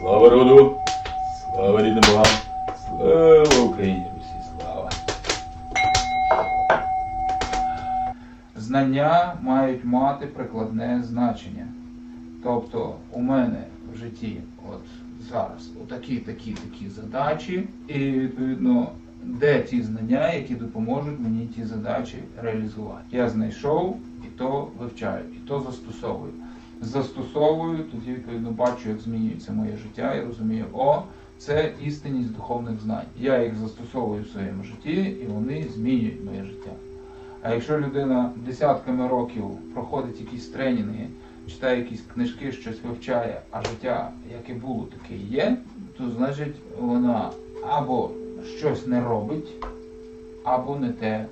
Слава роду! Слава рідним богам! Слава Україні! Русі! Слава! Знання мають мати прикладне значення. Тобто у мене в житті от зараз отакі, такі, такі задачі, і відповідно, де ті знання, які допоможуть мені ті задачі реалізувати. Я знайшов і то вивчаю, і то застосовую. Застосовую, тоді відповідно бачу, як змінюється моє життя, і розумію, о, це істинність духовних знань. Я їх застосовую в своєму житті, і вони змінюють моє життя. А якщо людина десятками років проходить якісь тренінги, читає якісь книжки, щось вивчає, а життя, яке було, таке є, то значить вона або щось не робить, або не те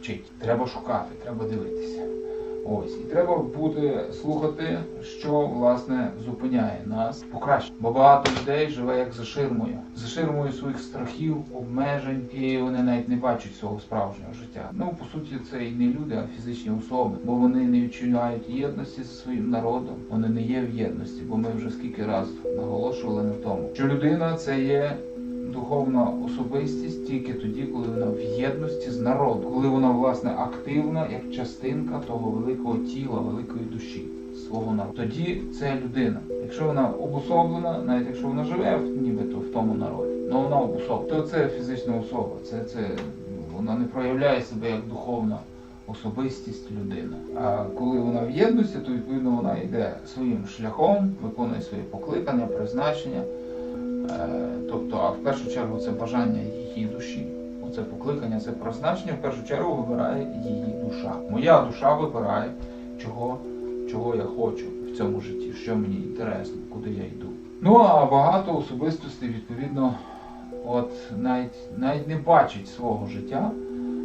вчить. Треба шукати, треба дивитися. Ось, і треба буде слухати, що власне зупиняє нас покраще. Бо багато людей живе як за ширмою, за ширмою своїх страхів, обмежень, і вони навіть не бачать свого справжнього життя. Ну по суті, це і не люди, а фізичні особи, бо вони не відчувають єдності зі своїм народом. Вони не є в єдності, бо ми вже скільки разів наголошували на тому, що людина це є духовна особистість тільки тоді, коли вона в єдності з народом, коли вона власне активна як частинка того великого тіла, великої душі свого народу. Тоді це людина. Якщо вона обособлена, навіть якщо вона живе нібито в тому народі, але вона обособлена, то це фізична особа. Це, це вона не проявляє себе як духовна особистість людина. А коли вона в єдності, то відповідно вона йде своїм шляхом, виконує своє покликання, призначення. Е, Тобто, а в першу чергу це бажання її душі. Оце покликання, це призначення, в першу чергу вибирає її душа. Моя душа вибирає, чого, чого я хочу в цьому житті, що мені інтересно, куди я йду. Ну а багато особистостей, відповідно, от навіть, навіть не бачить свого життя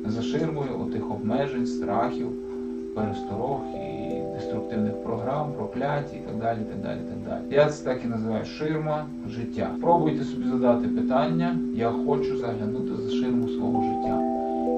за ширмою отих обмежень, страхів, пересторог і деструктивних програм, проклять і так далі. так далі, так далі. Я це так і називаю ширма життя. Пробуйте собі задати питання, я хочу заглянути за ширму свого життя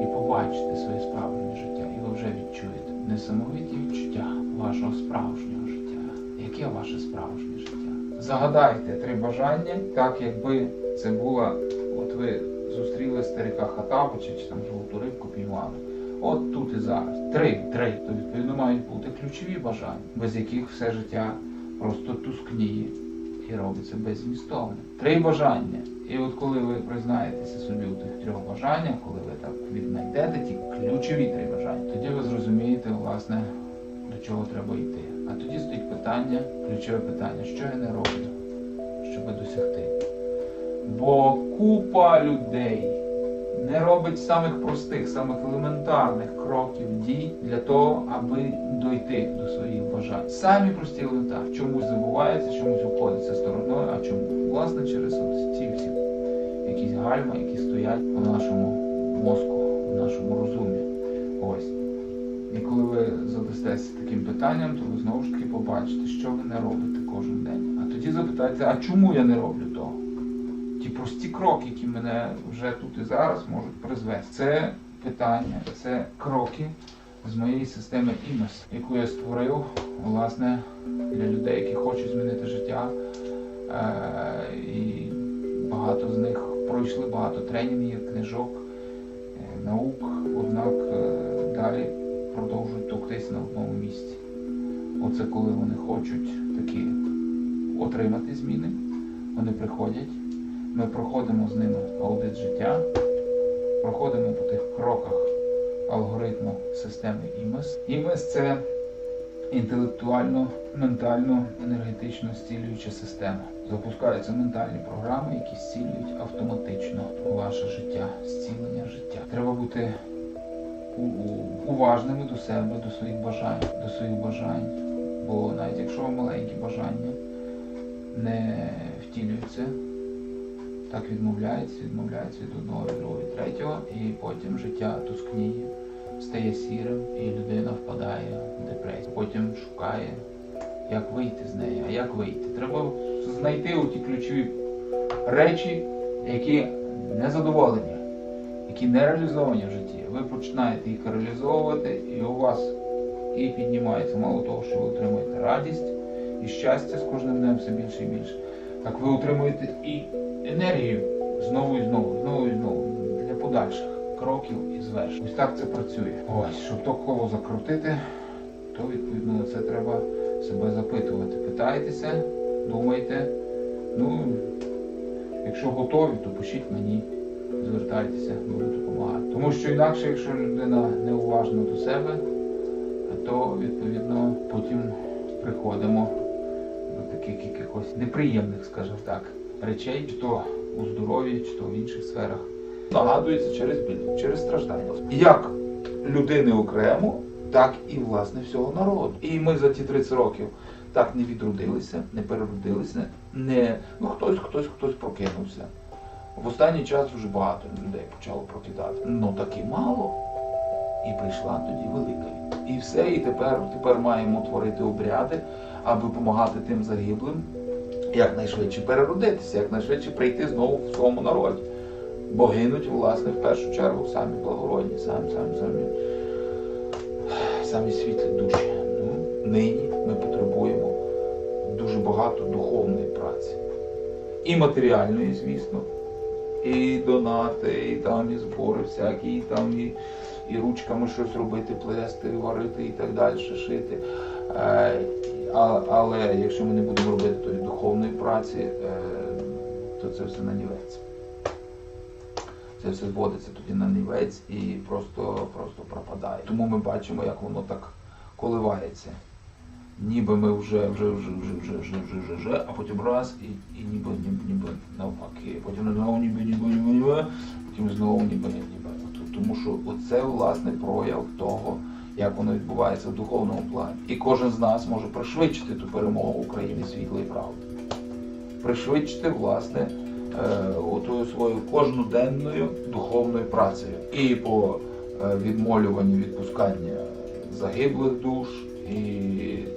і побачити своє справжнє життя. І ви вже відчуєте несамовиті відчуття вашого справжнього життя. Яке ваше справжнє життя? Загадайте три бажання, так якби це була, от ви зустріли старика Хатабича чи там золоту рибку піймали. От тут і зараз. Три, три. То відповідно мають бути ключові бажання, без яких все життя просто тускніє і робиться беззмістовним. Три бажання. І от коли ви признаєтеся собі у тих трьох бажаннях, коли ви так віднайдете ті ключові три бажання, тоді ви зрозумієте, власне, до чого треба йти. А тоді стоїть питання, ключове питання, що я не роблю, щоб досягти. Бо купа людей не робить самих простих, самих елементарних кроків дій для того, аби дойти до своїх бажань. Самі прості елементарні. Чомусь забувається, чомусь обходиться стороною, а чому? Власне, через от ці всі якісь гальма, які стоять в нашому мозку, в нашому розумі. Ось. І коли ви задастеся таким питанням, то ви знову ж таки побачите, що ви не робите кожен день. А тоді запитайте, а чому я не роблю того? Ті прості кроки, які мене вже тут і зараз можуть призвести. Це питання, це кроки з моєї системи ІМЕС, яку я створив власне для людей, які хочуть змінити життя. Е, і багато з них пройшли багато тренінгів, книжок, е, наук, однак е, далі продовжують токтись на одному місці. Оце коли вони хочуть такі отримати зміни, вони приходять. Ми проходимо з ними аудит життя, проходимо по тих кроках алгоритму системи ІМЕС. ІМЕС це інтелектуально, ментально, енергетично зцілююча система. Запускаються ментальні програми, які зцілюють автоматично ваше життя, зцілення життя. Треба бути уважними до себе, до своїх бажань, до своїх бажань. Бо навіть якщо маленькі бажання не втілюються, так відмовляється, відмовляється від одного, від другого, від третього, і потім життя тускніє, стає сірим, і людина впадає в депресію. Потім шукає, як вийти з неї. А як вийти? Треба знайти оті ключові речі, які не задоволені, які не реалізовані в житті. Ви починаєте їх реалізовувати, і у вас і піднімається мало того, що ви отримуєте радість і щастя з кожним днем все більше і більше. так ви отримуєте і енергію знову і знову, знову і знову для подальших кроків і звершень. Ось так це працює. Ось, щоб то коло закрутити, то відповідно на це треба себе запитувати. Питайтеся, думайте. Ну, якщо готові, то пишіть мені, звертайтеся, буду допомагати. Тому що інакше, якщо людина неуважна до себе, то відповідно потім приходимо до таких якихось неприємних, скажімо так, речей, чи то у здоров'ї, чи то в інших сферах. Нагадується через біль, через страждання. Як людини окремо, так і власне всього народу. І ми за ті 30 років так не відродилися, не переродилися, не ну хтось, хтось, хтось прокинувся. В останній час вже багато людей почало прокидати. Ну так і мало. І прийшла тоді велика. І все, і тепер, тепер маємо творити обряди, аби допомагати тим загиблим якнайшвидше переродитися, якнайшвидше прийти знову в своєму народі. Бо гинуть, власне, в першу чергу самі благородні, самі, самі, самі, самі світлі душі. Ну, нині ми потребуємо дуже багато духовної праці. І матеріальної, звісно, і донати, і там і збори всякі, і там і, і ручками щось робити, плести, варити і так далі, шити. А, але якщо ми не будемо робити тої духовної праці, е, то це все нанівець. Це все зводиться тоді на нівець і просто, просто пропадає. Тому ми бачимо, як воно так коливається. Ніби ми вже, вже, вже, вже, вже, вже, вже, вже, вже, а потім раз і, і ніби, ніби, ніби навпаки. Потім знову ніби, ніби, ніби, ніби, потім знову ніби, ніби. Тому що оце власне прояв того, як воно відбувається в духовному плані. І кожен з нас може пришвидшити ту перемогу України світлої правди. Пришвидшити, власне, е, отою своєю кожноденною духовною працею. І по е, відмолюванню відпускання загиблих душ, і,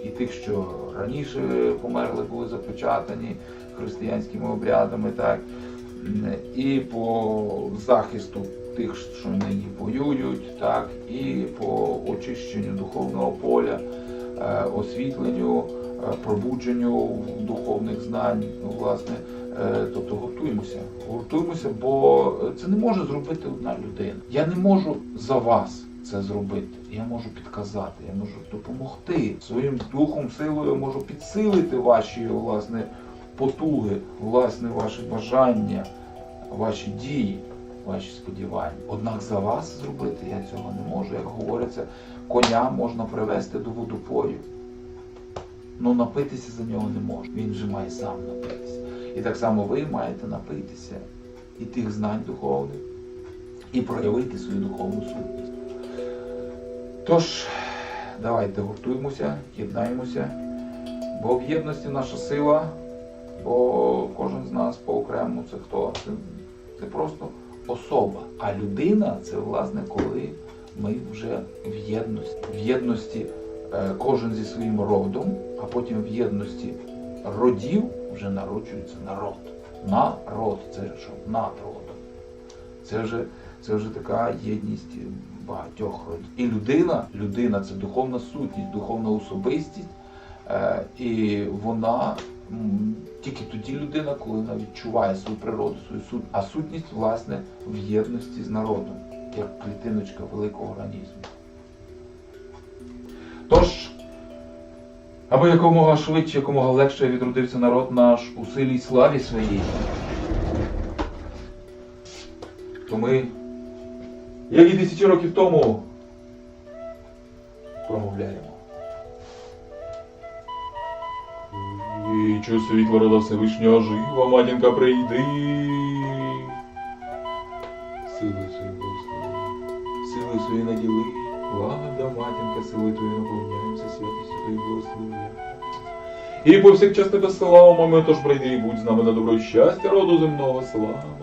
і тих, що раніше померли, були запечатані християнськими обрядами, так, і по захисту тих, що нині воюють, так, і по очищенню духовного поля, е, освітленню, е, пробудженню духовних знань, ну, власне. Е, Тобто гуртуємося, гуртуємося, бо це не може зробити одна людина. Я не можу за вас це зробити. Я можу підказати, я можу допомогти своїм духом, силою можу підсилити ваші власне потуги, власне, ваші бажання, ваші дії, ваші сподівання. Однак за вас зробити я цього не можу. Як говориться, коня можна привести до водопою. Ну напитися за нього не можна. Він вже має сам напитися. І так само ви маєте напитися і тих знань духовних, і проявити свою духовну сутність. Тож, давайте гуртуємося, єднаємося, бо в єдності наша сила, бо кожен з нас по окрему це хто? Це, це просто особа. А людина це власне коли ми вже в єдності. В єдності е, кожен зі своїм родом, а потім в єдності родів вже народжується народ. Народ, це що? Над родом. Це вже, це вже така єдність багатьох родів. І людина, людина це духовна сутність, духовна особистість. Е, і вона тільки тоді людина, коли вона відчуває свою природу, свою суть, а сутність, власне, в єдності з народом, як клітиночка великого організму. Тож, аби якомога швидше, якомога легше відродився народ наш у силі й славі своїй, то ми, як і тисячі років тому, промовляємо. І чу світло рода Всевишнього жива, матінка прийди. Сили свої благослови, сили свої наділи, влада матінка, сили твої наповняємося, святістю твої благослови. І повсякчас тебе слава, мами, тож прийди і будь з нами на добро щастя роду земного, слава.